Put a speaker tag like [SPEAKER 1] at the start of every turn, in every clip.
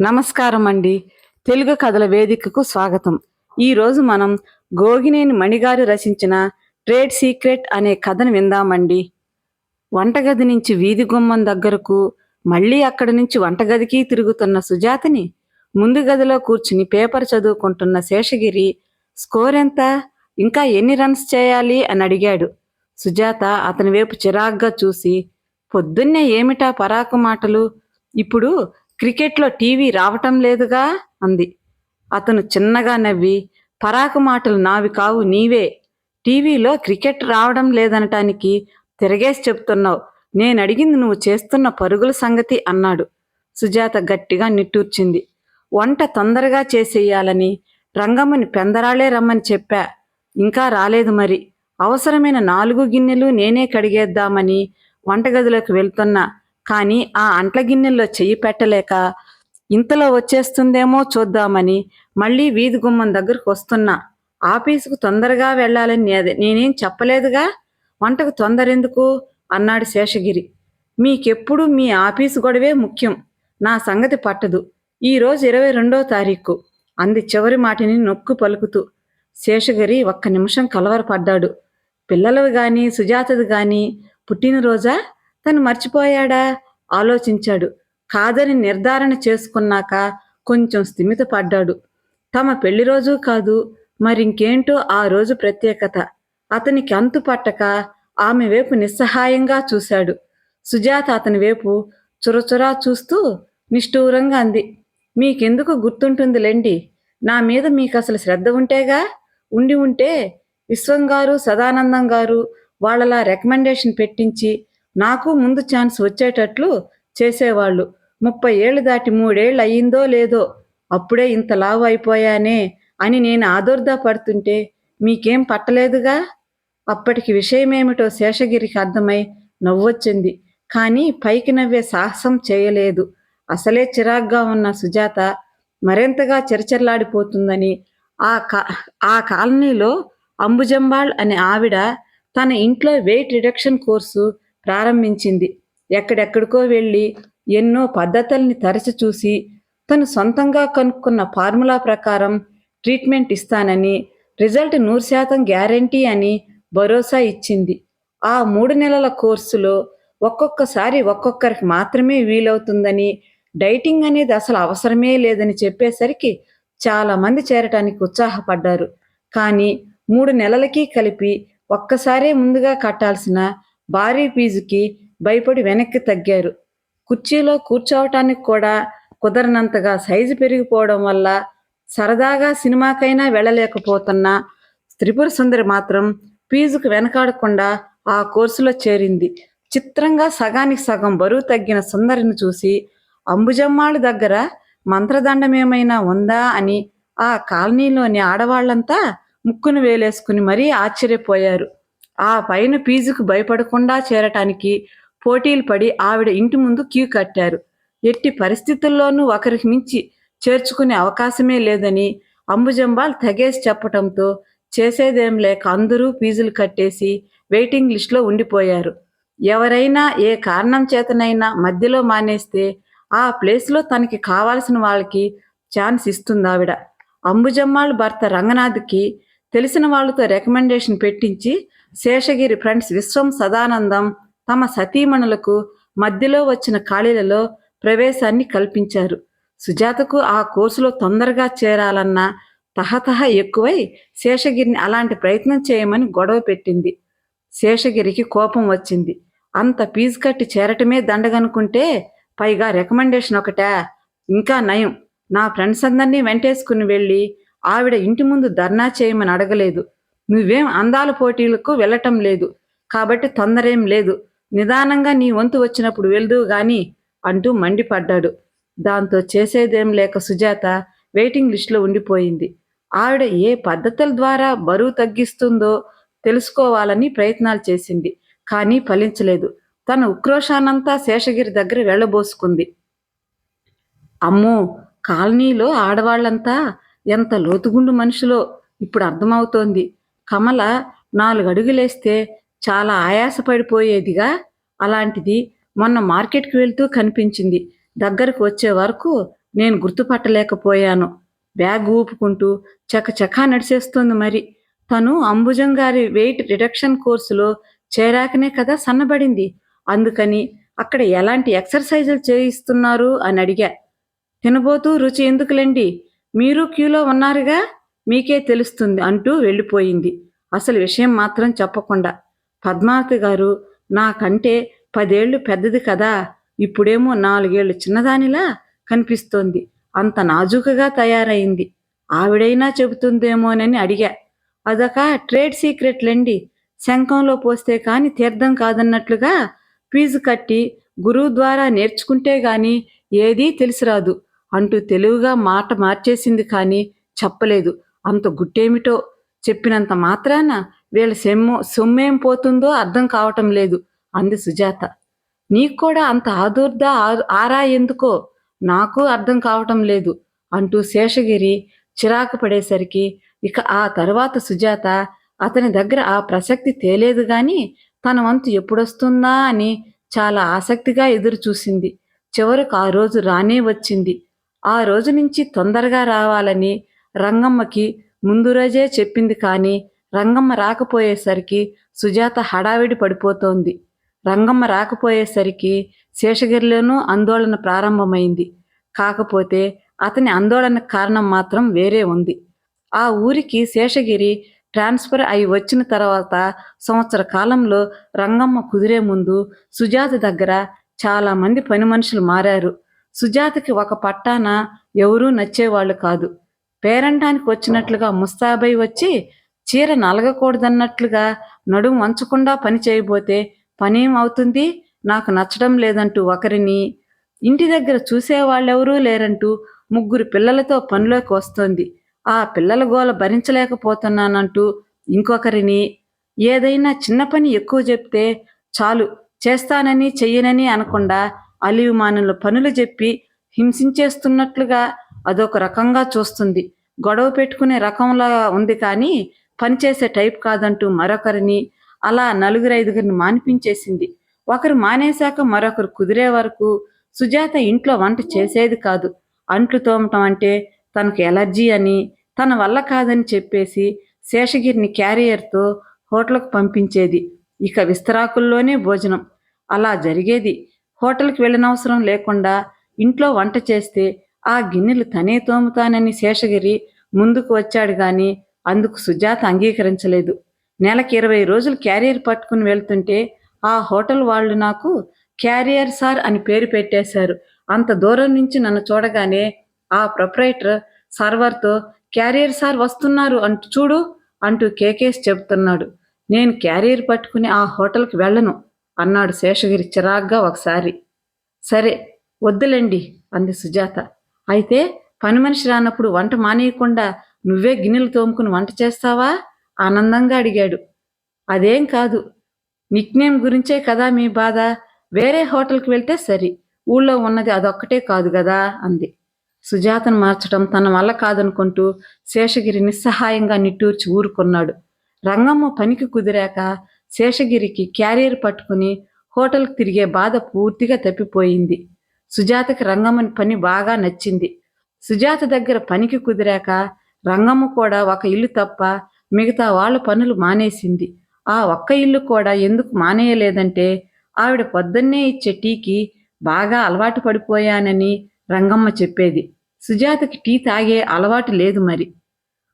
[SPEAKER 1] నమస్కారం అండి. తెలుగు కథల వేదికకు స్వాగతం. ఈరోజు మనం గోగినేని మణిగారు రచించిన ట్రేడ్ సీక్రెట్ అనే కథను విందామండి. వంటగది నుంచి వీధి గుమ్మం దగ్గరకు మళ్ళీ అక్కడి నుంచి వంటగదికి తిరుగుతున్న సుజాతని ముందు గదిలో కూర్చుని పేపర్ చదువుకుంటున్న శేషగిరి స్కోర్ ఎంత? ఇంకా ఎన్ని రన్స్ చేయాలి? అని అడిగాడు. సుజాత అతని వైపు చిరాగ్గా చూసి పొద్దున్నే ఏమిటా పరాకు మాటలు? ఇప్పుడు క్రికెట్లో టీవీ రావటం లేదుగా? అంది. అతను చిన్నగా నవ్వి పరాకు మాటలు నావి కావు నీవే. టీవీలో క్రికెట్ రావడం లేదనటానికి తిరగేసి చెప్తున్నావు. నేను అడిగింది నువ్వు చేస్తున్న పరుగుల సంగతి అన్నాడు. సుజాత గట్టిగా నిట్టూర్చింది. వంట తొందరగా చేసేయాలని రంగమ్మని పెందరాలే రమ్మని చెప్పా. ఇంకా రాలేదు మరి. అవసరమైన నాలుగు గిన్నెలు నేనే కడిగేద్దామని వంటగదిలోకి వెళ్తున్నా. కానీ ఆ అంట్ల గిన్నెల్లో చెయ్యి పెట్టలేక ఇంతలో వచ్చేస్తుందేమో చూద్దామని మళ్ళీ వీధి గుమ్మం దగ్గరకు వస్తున్నా. ఆఫీసుకు తొందరగా వెళ్ళాలని నే- నేనేం చెప్పలేదుగా? వంటకు తొందర ఎందుకు? అన్నాడు శేషగిరి. మీకెప్పుడు మీ ఆఫీసు గొడవే ముఖ్యం. నా సంగతి పట్టదు. ఈ రోజు ఇరవై రెండో తారీఖు. అంది చివరి మాటిని నొక్కు పలుకుతూ. శేషగిరి ఒక్క నిమిషం కలవరపడ్డాడు. పిల్లలవి గాని సుజాతది గాని పుట్టినరోజా? తను మర్చిపోయాడా? ఆలోచించాడు. కాదని నిర్ధారణ చేసుకున్నాక కొంచెం స్థిమితపడ్డాడు తమ పెళ్ళి రోజు కాదు మరింకేంటో ఆ రోజు ప్రత్యేకత. అతనికి అంతు పట్టక ఆమె వైపు నిస్సహాయంగా చూశాడు. సుజాత అతని వైపు చురచురా చూస్తూ నిష్ఠూరంగా అంది. మీకెందుకు గుర్తుంటుందిలేండి? నా మీద మీకు అసలు శ్రద్ధ ఉంటేగా? ఉండి ఉంటే విశ్వం గారు సదానందం గారు వాళ్ళలా రికమెండేషన్ పెట్టించి నాకు ముందు ఛాన్స్ వచ్చేటట్లు చేసేవాళ్ళు. ముప్పై ఏళ్ళు దాటి మూడేళ్ళు అయ్యిందో లేదో అప్పుడే ఇంత లావు అయిపోయానే అని నేను ఆదుర్దా పడుతుంటే మీకేం పట్టలేదుగా? అప్పటికి విషయమేమిటో శేషగిరికి అర్థమై నవ్వొచ్చింది. కానీ పైకి నవ్వే సాహసం చేయలేదు. అసలే చిరాగ్గా ఉన్న సుజాత మరింతగా చిరచిరలాడిపోతుందని ఆ కా ఆ కాలనీలో అంబుజంబాళ్ అనే ఆవిడ తన ఇంట్లో వెయిట్ రిడక్షన్ కోర్సు ప్రారంభించింది. ఎక్కడెక్కడికో వెళ్ళి ఎన్నో పద్ధతుల్ని తరచి చూసి తను సొంతంగా కనుక్కున్న ఫార్ములా ప్రకారం ట్రీట్మెంట్ ఇస్తానని రిజల్ట్ నూరు శాతం గ్యారంటీ అని భరోసా ఇచ్చింది. ఆ మూడు నెలల కోర్సులో ఒక్కొక్కసారి ఒక్కొక్కరికి మాత్రమే వీలవుతుందని డైటింగ్ అనేది అసలు అవసరమే లేదని చెప్పేసరికి చాలా మంది చేరటానికి ఉత్సాహపడ్డారు. కానీ మూడు నెలలకి కలిపి ఒక్కసారే ముందుగా కట్టాల్సిన భారీ ఫీజుకి భయపడి వెనక్కి తగ్గారు. కుర్చీలో కూర్చోవటానికి కూడా కుదరనంతగా సైజు పెరిగిపోవడం వల్ల సరదాగా సినిమాకైనా వెళ్ళలేకపోతున్న త్రిపుర సుందరి మాత్రం ఫీజుకు వెనకాడకుండా ఆ కోర్సులో చేరింది. చిత్రంగా సగానికి సగం బరువు తగ్గిన సుందరిని చూసి అంబుజమ్మాళ్ళ దగ్గర మంత్రదండమేమైనా ఉందా అని ఆ కాలనీలోని ఆడవాళ్ళంతా ముక్కును వేలేసుకుని మరీ ఆశ్చర్యపోయారు. ఆ పైన ఫీజుకు భయపడకుండా చేరటానికి పోటీలు పడి ఆవిడ ఇంటి ముందు క్యూ కట్టారు. ఎట్టి పరిస్థితుల్లోనూ ఒకరికి మించి చేర్చుకునే అవకాశమే లేదని అంబుజంబాల్ తెగేసి చెప్పటంతో చేసేదేం లేక అందరూ ఫీజులు కట్టేసి వెయిటింగ్ లిస్టులో ఉండిపోయారు. ఎవరైనా ఏ కారణం చేతనైనా మధ్యలో మానేస్తే ఆ ప్లేస్లో తనకి కావాల్సిన వాళ్ళకి ఛాన్స్ ఇస్తుంది ఆవిడ. అంబుజమ్మాళ్ళ భర్త రంగనాథ్కి తెలిసిన వాళ్ళతో రికమెండేషన్ పెట్టించి శేషగిరి ఫ్రెండ్స్ విశ్వం సదానందం తమ సతీమణులకు మధ్యలో వచ్చిన ఖాళీలలో ప్రవేశాన్ని కల్పించారు. సుజాతకు ఆ కోర్సులో తొందరగా చేరాలన్న తహతహ ఎక్కువై శేషగిరిని అలాంటి ప్రయత్నం చేయమని గొడవ పెట్టింది. శేషగిరికి కోపం వచ్చింది. అంత ఫీజు కట్టి చేరటమే దండగనుకుంటే పైగా రికమెండేషన్ ఒకటా. ఇంకా నయం. నా ఫ్రెండ్స్ అందరినీ వెంటేసుకుని వెళ్ళి ఆవిడ ఇంటి ముందు ధర్నా చేయమని అడగలేదు. నువ్వేం అందాల పోటీలకు వెళ్ళటం లేదు. కాబట్టి తొందరేం లేదు. నిదానంగా నీ వంతు వచ్చినప్పుడు వెళ్దువు గాని అంటూ మండిపడ్డాడు. దాంతో చేసేదేం లేక సుజాత వెయిటింగ్ లిస్టులో ఉండిపోయింది. ఆవిడ ఏ పద్ధతుల ద్వారా బరువు తగ్గిస్తుందో తెలుసుకోవాలని ప్రయత్నాలు చేసింది కానీ ఫలించలేదు. తన ఉక్రోషానంతా శేషగిరి దగ్గర వెళ్ళబోసుకుంది. అమ్మో! కాలనీలో ఆడవాళ్ళంతా ఎంత లోతుగుండు మనుషులో ఇప్పుడు అర్థమవుతోంది. కమల నాలుగు అడుగులేస్తే చాలా ఆయాసపడిపోయేదిగా. అలాంటిది మొన్న మార్కెట్కి వెళ్తూ కనిపించింది. దగ్గరకు వచ్చే వరకు నేను గుర్తుపట్టలేకపోయాను. బ్యాగ్ ఊపుకుంటూ చకచకా నడిచేస్తోంది మరి. తను అంబుజం గారి వెయిట్ రిడక్షన్ కోర్సులో చేరాకనే కదా సన్నబడింది. అందుకని అక్కడ ఎలాంటి ఎక్సర్సైజులు చేయిస్తున్నారు అని అడిగా. తినబోతూ రుచి ఎందుకులేండి? మీరు క్యూలో ఉన్నారుగా? మీకే తెలుస్తుంది అంటూ వెళ్ళిపోయింది. అసలు విషయం మాత్రం చెప్పకుండా. పద్మావతి గారు నాకంటే పదేళ్ళు పెద్దది కదా ఇప్పుడేమో నాలుగేళ్ళు చిన్నదానిలా కనిపిస్తోంది. అంత నాజూకగా తయారైంది. ఆవిడైనా చెబుతుందేమోనని అడిగా. అదొక ట్రేడ్ సీక్రెట్లండి శంఖంలో పోస్తే కాని తీర్థం కాదన్నట్లుగా ఫీజు కట్టి గురువు ద్వారా నేర్చుకుంటే గాని ఏదీ తెలిసిరాదు. అంటూ తెలివిగా మాట మార్చేసింది కానీ చెప్పలేదు. అంత గుట్టేమిటో చెప్పినంత మాత్రాన వీళ్ళ సొమ్ము సొమ్మేం పోతుందో అర్థం కావటం లేదు అంది సుజాత. నీకు కూడా అంత ఆదుర్ద ఆ- ఆరా ఎందుకో? నాకు అర్థం కావటం లేదు అంటూ శేషగిరి చిరాకు పడేసరికి ఇక ఆ తర్వాత సుజాత అతని దగ్గర ఆ ప్రసక్తి తేలేదు గాని తన వంతు ఎప్పుడొస్తుందా అని చాలా ఆసక్తిగా ఎదురు చూసింది చివరకు ఆ రోజు రానే వచ్చింది. ఆ రోజు నుంచి తొందరగా రావాలని రంగమ్మకి ముందు రోజే చెప్పింది కానీ రంగమ్మ రాకపోయేసరికి సుజాత హడావిడి పడిపోతోంది. రంగమ్మ రాకపోయేసరికి శేషగిరిలోనూ ఆందోళన ప్రారంభమైంది. కాకపోతే అతని ఆందోళన కారణం మాత్రం వేరే ఉంది. ఆ ఊరికి శేషగిరి ట్రాన్స్ఫర్ అయి వచ్చిన తర్వాత సంవత్సర కాలంలో రంగమ్మ కుదిరే ముందు సుజాత దగ్గర చాలామంది పని మనుషులు మారారు. సుజాతకి ఒక పట్టాన ఎవరూ నచ్చేవాళ్ళు కాదు. పేరంటానికి వచ్చినట్లుగా ముస్తాబై వచ్చి చీర నలగకూడదన్నట్లుగా నడుము వంచకుండా పని చేయబోతే పనేం అవుతుంది? నాకు నచ్చడం లేదంటూ ఒకరిని. ఇంటి దగ్గర చూసేవాళ్ళెవరూ లేరంటూ ముగ్గురు పిల్లలతో పనిలోకి వస్తోంది. ఆ పిల్లల గోల భరించలేకపోతున్నానంటూ ఇంకొకరిని. ఏదైనా చిన్న పని ఎక్కువ చెప్తే చాలు చేస్తానని చెయ్యనని అనకుండా అలివిమానుల పనులు చెప్పి హింసించేస్తున్నట్లుగా అదొక రకంగా చూస్తుంది. గొడవ పెట్టుకునే రకంలా ఉంది కానీ పనిచేసే టైప్ కాదంటూ మరొకరిని అలా నలుగురు ఐదుగురిని మానిపించేసింది. ఒకరు మానేశాక మరొకరు కుదిరే వరకు సుజాత ఇంట్లో వంట చేసేది కాదు. అంట్లు తోమటం అంటే తనకు ఎలర్జీ అని తన వల్ల కాదని చెప్పేసి శేషగిరిని క్యారియర్తో హోటల్కు పంపించేది. ఇక విస్తరాకుల్లోనే భోజనం. అలా జరిగేది. హోటల్కి వెళ్ళనవసరం లేకుండా ఇంట్లో వంట చేస్తే ఆ గిన్నెలు తనే తోముతానని శేషగిరి ముందుకు వచ్చాడు గాని అందుకు సుజాత అంగీకరించలేదు. నెలకి ఇరవై రోజులు క్యారియర్ పట్టుకుని వెళ్తుంటే ఆ హోటల్ వాళ్ళు నాకు క్యారియర్ సార్ అని పేరు పెట్టేశారు. అంత దూరం నుంచి నన్ను చూడగానే ఆ ప్రొపరేటర్ సర్వర్తో క్యారియర్ సార్ వస్తున్నారు అంటూ చూడు అంటూ కేకేస్ చెబుతున్నాడు. నేను క్యారియర్ పట్టుకుని ఆ హోటల్కి వెళ్ళను అన్నాడు శేషగిరి చిరాగ్గా ఒకసారి. సరే వద్దులేండి అంది సుజాత. అయితే పని మనిషి రానప్పుడు వంట మానేయకుండా నువ్వే గిన్నెలు తోముకుని వంట చేస్తావా? ఆనందంగా అడిగాడు. అదేం కాదు. నిక్నేమ్ గురించే కదా మీ బాధ. వేరే హోటల్కి వెళ్తే సరి. ఊళ్ళో ఉన్నది అదొక్కటే కాదు కదా అంది. సుజాతను మార్చడం తన వల్ల కాదనుకుంటూ శేషగిరి నిస్సహాయంగా నిట్టూర్చి ఊరుకున్నాడు. రంగమ్మ పనికి కుదిరాక శేషగిరికి క్యారియర్ పట్టుకుని హోటల్కి తిరిగే బాధ పూర్తిగా తప్పిపోయింది. సుజాతకి రంగమ్మ పని బాగా నచ్చింది. సుజాత దగ్గర పనికి కుదిరాక రంగమ్మ కూడా ఒక ఇల్లు తప్ప మిగతా వాళ్ళ పనులు మానేసింది. ఆ ఒక్క ఇల్లు కూడా ఎందుకు మానేయలేదంటే ఆవిడ పొద్దున్నే ఇచ్చే టీకి బాగా అలవాటు పడిపోయానని రంగమ్మ చెప్పేది. సుజాతకి టీ తాగే అలవాటు లేదు మరి.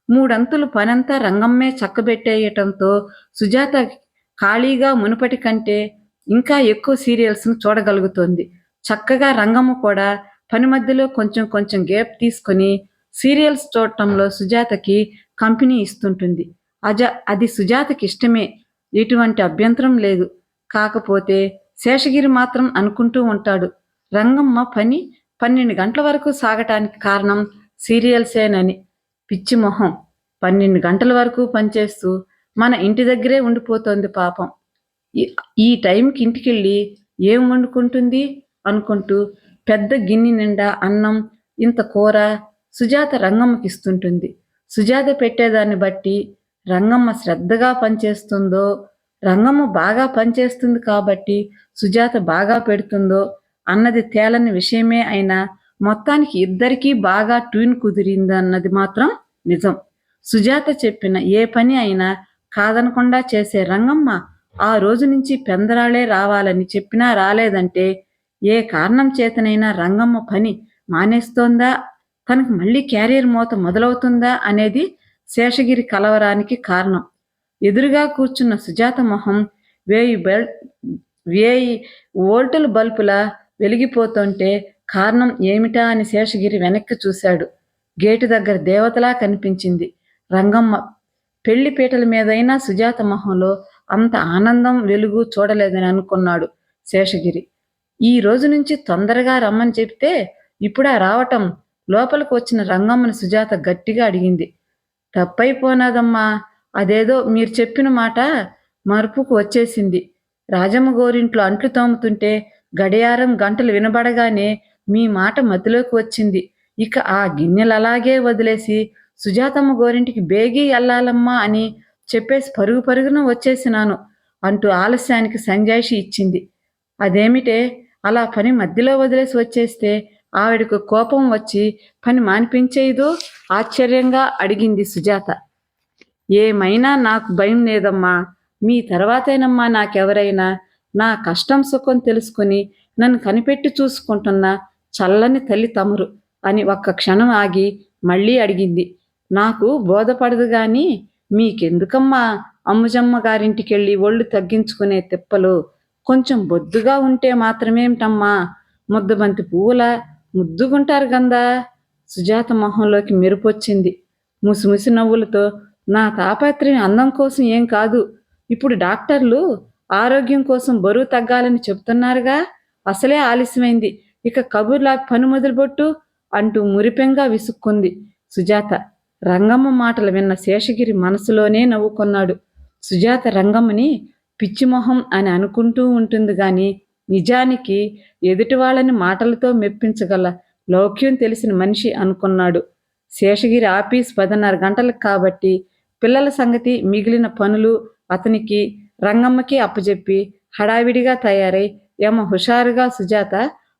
[SPEAKER 1] మూడంతులు పనంతా రంగమ్మే చక్కబెట్టేయటంతో సుజాత ఖాళీగా మునుపటి కంటే ఇంకా ఎక్కువ సీరియల్స్ను చూడగలుగుతోంది. చక్కగా రంగమ్మ కూడా పని మధ్యలో కొంచెం కొంచెం గ్యాప్ తీసుకొని సీరియల్స్ చూడటంలో సుజాతకి కంపెనీ ఇస్తుంటుంది. అజ అది సుజాతకి ఇష్టమే. ఎటువంటి అభ్యంతరం లేదు. కాకపోతే శేషగిరి మాత్రం అనుకుంటూ ఉంటాడు. రంగమ్మ పని పన్నెండు గంటల వరకు సాగటానికి కారణం సీరియల్సేనని పిచ్చి మొహం. పన్నెండు గంటల వరకు పనిచేస్తూ మన ఇంటి దగ్గరే ఉండిపోతోంది పాపం. ఈ- ఈ టైంకి ఇంటికెళ్ళి ఏం వండుకుంటుంది? అనుకుంటూ పెద్ద గిన్నె నిండా అన్నం ఇంత కూర సుజాత రంగమ్మకి ఇస్తుంటుంది సుజాత పెట్టేదాన్ని బట్టి రంగమ్మ శ్రద్ధగా పనిచేస్తుందో రంగమ్మ బాగా పనిచేస్తుంది కాబట్టి సుజాత బాగా పెడుతుందో అన్నది తేలని విషయమే అయినా మొత్తానికి ఇద్దరికీ బాగా ట్యూన్ కుదిరిందన్నది మాత్రం నిజం. సుజాత చెప్పిన ఏ పని అయినా కాదనకుండా చేసే రంగమ్మ ఆ రోజు నుంచి పెందరాళే రావాలని చెప్పినా రాలేదంటే ఏ కారణం చేతనైనా రంగమ్మ పని మానేస్తోందా? తనకు మళ్ళీ క్యారియర్ మూత మొదలవుతుందా? అనేది శేషగిరి కలవరానికి కారణం. ఎదురుగా కూర్చున్న సుజాత మొహం వేయి బెల్ వేయి ఓల్టుల బల్బులా వెలిగిపోతుంటే కారణం ఏమిటా అని శేషగిరి వెనక్కి చూశాడు. గేటు దగ్గర దేవతలా కనిపించింది. రంగమ్మ పెళ్ళి పీటల మీదైనా సుజాత మొహంలో అంత ఆనందం వెలుగు చూడలేదని అనుకున్నాడు శేషగిరి. ఈ రోజు నుంచి తొందరగా రమ్మని చెప్తే ఇప్పుడా రావటం లోపలికి వచ్చిన రంగమ్మని సుజాత గట్టిగా అడిగింది. తప్పైపోనాదమ్మా అదేదో మీరు చెప్పిన మాట మరుపుకు వచ్చేసింది. రాజమ్మ గోరింట్లో అంట్లు తోముతుంటే గడియారం గంటలు వినబడగానే మీ మాట మతిలోకి వచ్చింది. ఇక ఆ గిన్నెలు అలాగే వదిలేసి సుజాతమ్మ గోరింటికి బేగి వెళ్ళాలమ్మా అని చెప్పేసి పరుగు పరుగున వచ్చేసినాను అంటూ ఆలస్యానికి సంజాయిషి ఇచ్చింది. అదేమిటే అలా పని మధ్యలో వదిలేసి వచ్చేస్తే ఆవిడకు కోపం వచ్చి పని మానిపించేదు ఆశ్చర్యంగా అడిగింది సుజాత. ఏమైనా నాకు భయం లేదమ్మా. మీ తర్వాతేనమ్మా నాకెవరైనా నా కష్టం సుఖం తెలుసుకుని నన్ను కనిపెట్టి చూసుకుంటున్న చల్లని తల్లి తమరు అని ఒక్క క్షణం ఆగి మళ్ళీ అడిగింది. నాకు బోధపడదు గాని మీకెందుకమ్మా అమ్ముజమ్మ గారింటికెళ్ళి ఒళ్ళు తగ్గించుకునే తిప్పలు కొంచెం బొద్దుగా ఉంటే మాత్రమేమిటమ్మా ముద్దబంతి పువ్వుల ముద్దుగుంటారు గందా? సుజాత మొహంలోకి మెరుపొచ్చింది ముసిముసి నవ్వులతో నా తాపత్రయం అందం కోసం ఏం కాదు. ఇప్పుడు డాక్టర్లు ఆరోగ్యం కోసం బరువు తగ్గాలని చెప్తున్నారుగా? అసలే ఆలస్యమైంది. ఇక కబుర్లా పని మొదలుబొట్టు అంటూ మురిపెంగా విసుక్కుంది సుజాత. రంగమ్మ మాటలు విన్న శేషగిరి మనసులోనే నవ్వుకున్నాడు. సుజాత రంగమ్మని పిచ్చిమొహం అని అనుకుంటూ ఉంటుంది కానీ నిజానికి ఎదుటి వాళ్ళని మాటలతో మెప్పించగల లౌక్యం తెలిసిన మనిషి అనుకున్నాడు. శేషగిరి ఆఫీస్ పదిన్నర గంటలకు కాబట్టి పిల్లల సంగతి మిగిలిన పనులు అతనికి రంగమ్మకి అప్పచెప్పి హడావిడిగా తయారై యమ హుషారుగా సుజాత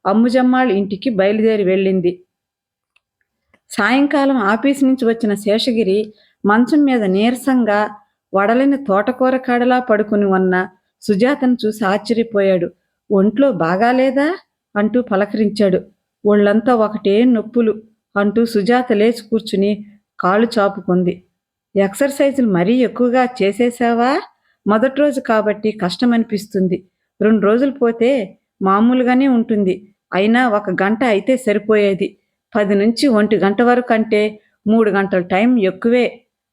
[SPEAKER 1] అమ్ముజమ్మాళ్ళ ఇంటికి బయలుదేరి వెళ్ళింది. సాయంకాలం ఆఫీస్ నుంచి వచ్చిన శేషగిరి మంచం మీద నీరసంగా వడలని తోటకూర కాడలా పడుకుని ఉన్న సుజాతను చూసి ఆశ్చర్యపోయాడు. ఒంట్లో బాగాలేదా? అంటూ పలకరించాడు. ఒళ్ళంతా ఒకటే నొప్పులు అంటూ సుజాత లేచి కూర్చుని కాళ్ళు చాపుకుంది. ఎక్సర్సైజులు మరీ ఎక్కువగా చేసేసావా? మొదటి రోజు కాబట్టి కష్టం అనిపిస్తుంది రెండు రోజులు పోతే మామూలుగానే ఉంటుంది. అయినా ఒక గంట అయితే సరిపోయేది. పది నుంచి ఒంటి గంట వరకు అంటే మూడు గంటల టైం ఎక్కువే.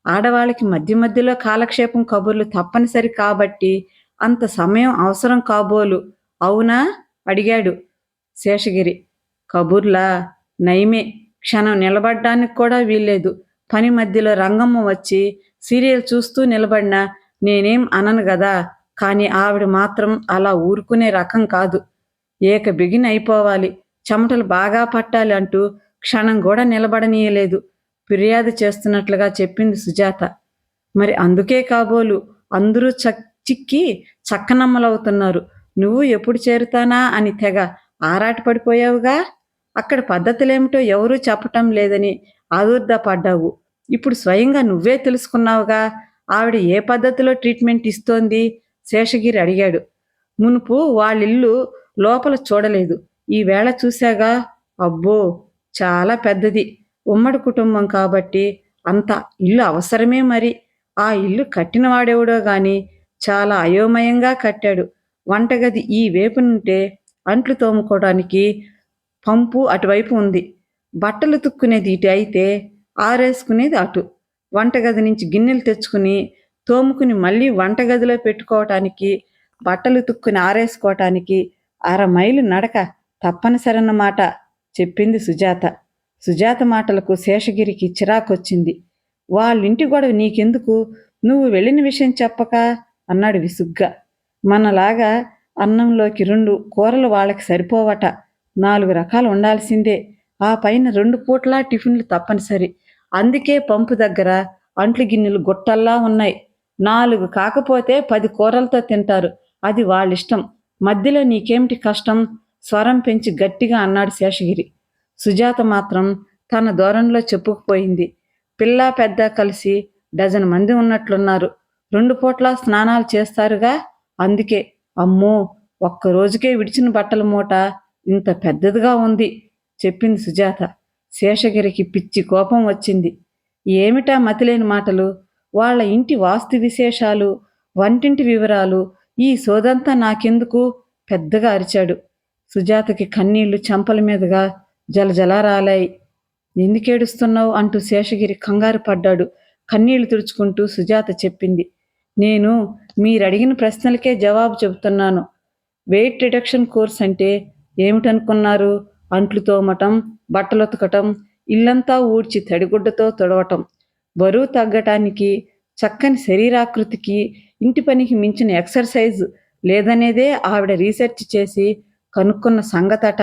[SPEAKER 1] ఆడవాళ్ళకి మధ్య మధ్యలో కాలక్షేపం కబుర్లు తప్పనిసరి కాబట్టి అంత సమయం అవసరం కాబోలు. అవునా? అడిగాడు శేషగిరి. కబుర్లా? నయమే. క్షణం నిలబడ్డానికి కూడా వీల్లేదు. పని మధ్యలో రంగమ్మ వచ్చి సీరియల్ చూస్తూ నిలబడినా నేనేం అనను గదా? కానీ ఆవిడ మాత్రం అలా ఊరుకునే రకం కాదు. ఏక బిగిన్ అయిపోవాలి. చెమటలు బాగా పట్టాలి అంటూ క్షణం కూడా నిలబడనీయలేదు. ఫిర్యాదు చేస్తున్నట్లుగా చెప్పింది సుజాత. మరి అందుకే కాబోలు అందరూ చక్ చిక్కి చక్కనమ్మలవుతున్నారు. నువ్వు ఎప్పుడు చేరుతానా అని తెగ ఆరాటపడిపోయావుగా అక్కడ పద్ధతులేమిటో ఎవరూ చెప్పటం లేదని ఆదుర్దా పడ్డావు. ఇప్పుడు స్వయంగా నువ్వే తెలుసుకున్నావుగా? ఆవిడ ఏ పద్ధతిలో ట్రీట్మెంట్ ఇస్తోంది? శేషగిరి అడిగాడు. మునుపు వాళ్ళిల్లు లోపల చూడలేదు. ఈవేళ చూశాగా? అబ్బో చాలా పెద్దది. ఉమ్మడి కుటుంబం కాబట్టి అంత ఇల్లు అవసరమే మరి. ఆ ఇల్లు కట్టినవాడెవడో గాని చాలా అయోమయంగా కట్టాడు. వంటగది ఈ వేపు నుంటే అంట్లు తోముకోవడానికి పంపు అటువైపు ఉంది. బట్టలు తుక్కునేది ఇటు అయితే ఆరేసుకునేది అటు. వంటగది నుంచి గిన్నెలు తెచ్చుకుని తోముకుని మళ్ళీ వంటగదిలో పెట్టుకోవటానికి బట్టలు తుక్కుని ఆరేసుకోవటానికి అర మైలు నడక తప్పనిసరన్నమాట చెప్పింది సుజాత. సుజాత మాటలకు శేషగిరికి చిరాకొచ్చింది. వాళ్ళింటి గొడవ నీకెందుకు? నువ్వు వెళ్ళిన విషయం చెప్పక? అన్నాడు విసుగ్గా. మనలాగా అన్నంలోకి రెండు కూరలు వాళ్ళకి సరిపోవట. నాలుగు రకాలు ఉండాల్సిందే. ఆ పైన రెండు పూట్ల టిఫిన్లు తప్పనిసరి. అందుకే పంపు దగ్గర అంట్లు గిన్నెలు గుట్టల్లా ఉన్నాయి. నాలుగు కాకపోతే పది కూరలతో తింటారు. అది వాళ్ళిష్టం. మధ్యలో నీకేమిటి కష్టం? స్వరం పెంచి గట్టిగా అన్నాడు శేషగిరి. సుజాత మాత్రం తన ధోరణిలో చెప్పుకుపోయింది. పిల్ల పెద్ద కలిసి డజన్ మంది ఉన్నట్లున్నారు. రెండు పూట్ల స్నానాలు చేస్తారుగా? అందుకే. అమ్మో! ఒక్క రోజుకే విడిచిన బట్టల మూట ఇంత పెద్దదిగా ఉంది చెప్పింది సుజాత. శేషగిరికి పిచ్చి కోపం వచ్చింది. ఏమిటా మతిలేని మాటలు? వాళ్ళ ఇంటి వాస్తు విశేషాలు వంటింటి వివరాలు ఈ సోదంతా నాకెందుకు? పెద్దగా అరిచాడు. సుజాతకి కన్నీళ్ళు చెంపల మీదుగా జలజలా రాలాయి ఎందుకేడుస్తున్నావు అంటూ శేషగిరి కంగారు పడ్డాడు. కన్నీళ్ళు తుడుచుకుంటూ సుజాత చెప్పింది. నేను మీరడిగిన ప్రశ్నలకే జవాబు చెబుతున్నాను. వెయిట్ రిడక్షన్ కోర్స్ అంటే ఏమిటనుకున్నారు? అంట్లు తోమటం బట్టలు ఉతకటం ఇల్లంతా ఊడ్చి తడిగుడ్డతో తొడవటం. బరువు తగ్గటానికి చక్కని శరీరాకృతికి ఇంటి పనికి మించిన ఎక్సర్సైజ్ లేదనేదే ఆవిడ రీసెర్చ్ చేసి కనుక్కున్న సంగతట.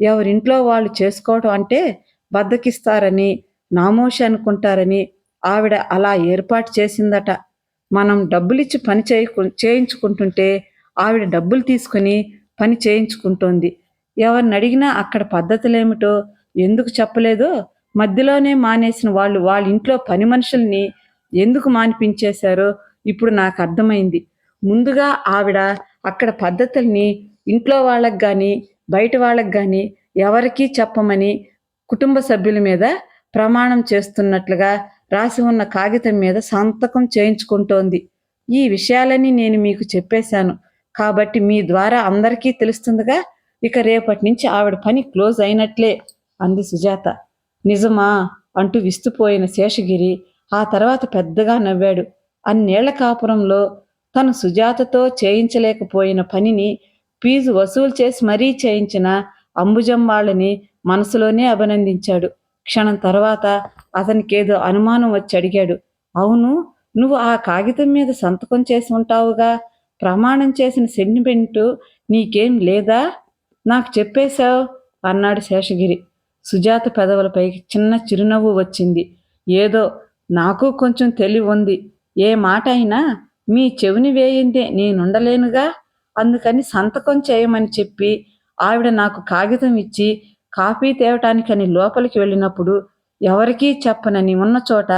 [SPEAKER 1] ఎవరింట్లో వాళ్ళు చేసుకోవటం అంటే బద్దకిస్తారని నామోషి అనుకుంటారని ఆవిడ అలా ఏర్పాటు చేసిందట. మనం డబ్బులిచ్చి పని చేయకు చేయించుకుంటుంటే ఆవిడ డబ్బులు తీసుకుని పని చేయించుకుంటోంది. ఎవరిని అడిగినా అక్కడ పద్ధతులేమిటో ఎందుకు చెప్పలేదో మధ్యలోనే మానేసిన వాళ్ళు వాళ్ళ ఇంట్లో పని మనుషుల్ని ఎందుకు మానిపించేశారో ఇప్పుడు నాకు అర్థమైంది. ముందుగా ఆవిడ అక్కడ పద్ధతుల్ని ఇంట్లో వాళ్ళకి కానీ బయట వాళ్ళకి కానీ ఎవరికీ చెప్పమని కుటుంబ సభ్యుల మీద ప్రమాణం చేస్తున్నట్లుగా రాసి ఉన్న కాగితం మీద సంతకం చేయించుకుంటోంది. ఈ విషయాలన్నీ నేను మీకు చెప్పేశాను. కాబట్టి మీ ద్వారా అందరికీ తెలుస్తుందిగా. ఇక రేపటి నుంచి ఆవిడ పని క్లోజ్ అయినట్లే అంది సుజాత. నిజమా? అంటూ విస్తుపోయిన శేషగిరి ఆ తర్వాత పెద్దగా నవ్వాడు. అన్నేళ్ళ కాపురంలో తను సుజాతతో చేయించలేకపోయిన పనిని ఫీజు వసూలు చేసి మరీ చేయించిన అంబుజమ్మాళ్ళని మనసులోనే అభినందించాడు. క్షణం తర్వాత అతనికి ఏదో అనుమానం వచ్చి అడిగాడు. అవును నువ్వు ఆ కాగితం మీద సంతకం చేసి ఉంటావుగా? ప్రమాణం చేసిన సెంటిమెంటు నీకేం లేదా? నాకు చెప్పేశావు? అన్నాడు శేషగిరి. సుజాత పెదవులపై చిన్న చిరునవ్వు వచ్చింది. ఏదో నాకు కొంచెం తెలివి ఉంది. ఏ మాట అయినా మీ చెవిని వేయిందే నేనుండలేనుగా? అందుకని సంతకం చేయమని చెప్పి ఆవిడ నాకు కాగితం ఇచ్చి కాఫీ తేవటానికని లోపలికి వెళ్ళినప్పుడు ఎవరికీ చెప్పనని ఉన్న చోట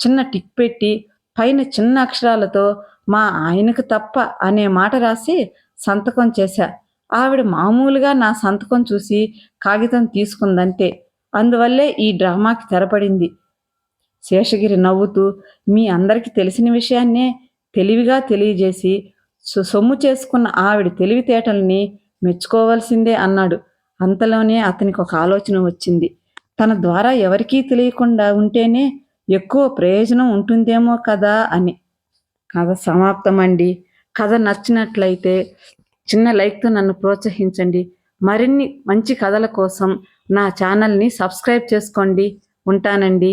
[SPEAKER 1] చిన్న టిక్ పెట్టి పైన చిన్న అక్షరాలతో మా ఆయనకు తప్ప అనే మాట రాసి సంతకం చేశా. ఆవిడ మామూలుగా నా సంతకం చూసి కాగితం తీసుకుందంతే. అందువల్లే ఈ డ్రామాకి తెరపడింది. శేషగిరి నవ్వుతూ మీ అందరికీ తెలిసిన విషయాన్నే తెలివిగా తెలియజేసి సొమ్ము చేసుకున్న ఆవిడ తెలివితేటల్ని మెచ్చుకోవాల్సిందే అన్నాడు. అంతలోనే అతనికి ఒక ఆలోచన వచ్చింది. తన ద్వారా ఎవరికీ తెలియకుండా ఉంటేనే ఎక్కువ ప్రయోజనం ఉంటుందేమో కదా అని. కథ సమాప్తమండి. కథ నచ్చినట్లయితే చిన్న లైక్తో నన్ను ప్రోత్సహించండి. మరిన్ని మంచి కథల కోసం నా ఛానల్ని సబ్స్క్రైబ్ చేసుకోండి. ఉంటానండి.